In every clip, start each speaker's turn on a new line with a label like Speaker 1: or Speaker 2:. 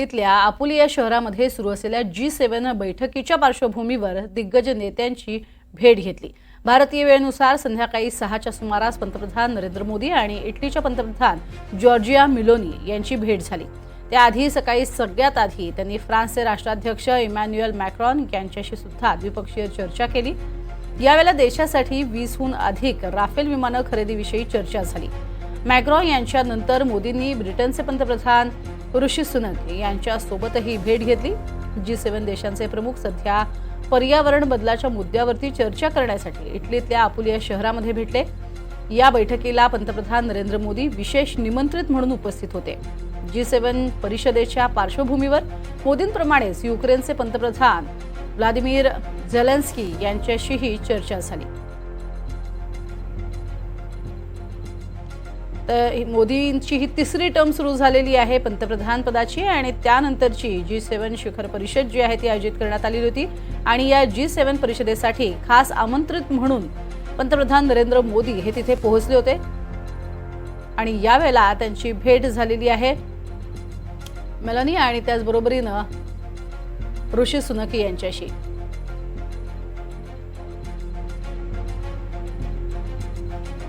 Speaker 1: इथल्या आपुलिया शहरामध्ये सुरू असलेल्या जी सेव्हन बैठकीच्या पार्श्वभूमीवर दिग्गज नेत्यांची भेट घेतली. भारतीय वेळेनुसार संध्याकाळी सहाच्या सुमारास पंतप्रधान नरेंद्र मोदी आणि इटलीच्या पंतप्रधान जॉर्जिया मिलोनी यांची भेट झाली. त्याआधी सकाळी सगळ्यात आधी त्यांनी फ्रान्सचे राष्ट्राध्यक्ष इमॅन्युएल मॅक्रॉन यांच्याशी सुद्धा द्विपक्षीय चर्चा केली. यावेळेला देशासाठी वीसहून अधिक राफेल विमानं खरेदीविषयी चर्चा झाली. मॅक्रॉन यांच्यानंतर मोदींनी ब्रिटनचे पंतप्रधान ऋषी सुनक यांच्यासोबतही भेट घेतली. जी सेवन देशांचे प्रमुख सध्या पर्यावरण बदलाच्या मुद्द्यावरती चर्चा करण्यासाठी इटलीतल्या आपुलिया शहरामध्ये भेटले. या बैठकीला पंतप्रधान नरेंद्र मोदी विशेष निमंत्रित म्हणून उपस्थित होते. जी सेवन परिषदेच्या पार्श्वभूमीवर मोदींप्रमाणेच युक्रेनचे पंतप्रधान व्लादिमीर झेलेन्स्की यांच्याशीही चर्चा झाली. तर ही मोदींची ही तिसरी टर्म सुरू झालेली आहे पंतप्रधान पदाची आणि त्यानंतरची जी सेवन शिखर परिषद जी आहे ती आयोजित करण्यात आलेली होती. आणि या जी सेवन परिषदेसाठी खास आमंत्रित म्हणून पंतप्रधान नरेंद्र मोदी हे तिथे पोहोचले होते. आणि यावेळेला त्यांची भेट झालेली आहे मेलनी आणि त्याचबरोबरीनं ऋषी सुनकी यांच्याशी.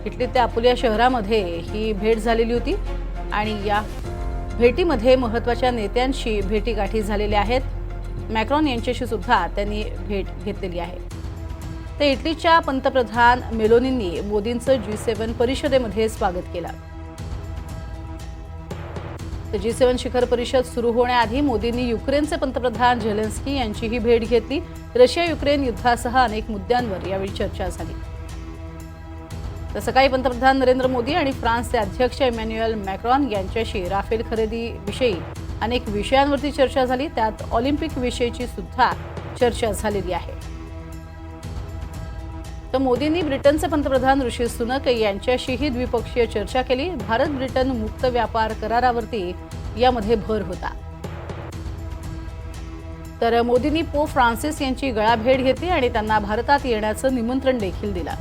Speaker 1: इटली त्या अपुलिया शहरामध्ये ही भेट झालेली होती आणि या भेटीमध्ये महत्त्वाच्या नेत्यांशी भेटीगाठी झालेल्या आहेत. मॅक्रॉन यांच्याशी सुद्धा त्यांनी भेट घेतलेली आहे. तर इटलीच्या पंतप्रधान मेलोनींनी मोदींचं जी सेव्हन परिषदेमध्ये स्वागत केलं. तर जी सेव्हन शिखर परिषद सुरू होण्याआधी मोदींनी युक्रेनचे पंतप्रधान झेलेन्स्की यांचीही भेट घेतली. रशिया युक्रेन युद्धासह अनेक मुद्द्यांवर यावेळी चर्चा झाली. तर सकाळी पंतप्रधान नरेंद्र मोदी आणि फ्रान्सचे अध्यक्ष इमॅन्युएल मॅक्रॉन यांच्याशी राफेल खरेदीविषयी अनेक विषयांवरती चर्चा झाली. त्यात ऑलिम्पिक विषयीची सुद्धा चर्चा झालेली आहे. तर मोदींनी ब्रिटनचे पंतप्रधान ऋषी सुनक यांच्याशीही द्विपक्षीय चर्चा केली. भारत ब्रिटन मुक्त व्यापार करारावरती यामध्ये भर होता. तर मोदींनी पो फ्रान्सिस यांची गळाभेट घेतली आणि त्यांना भारतात येण्याचं निमंत्रण देखील दिलं.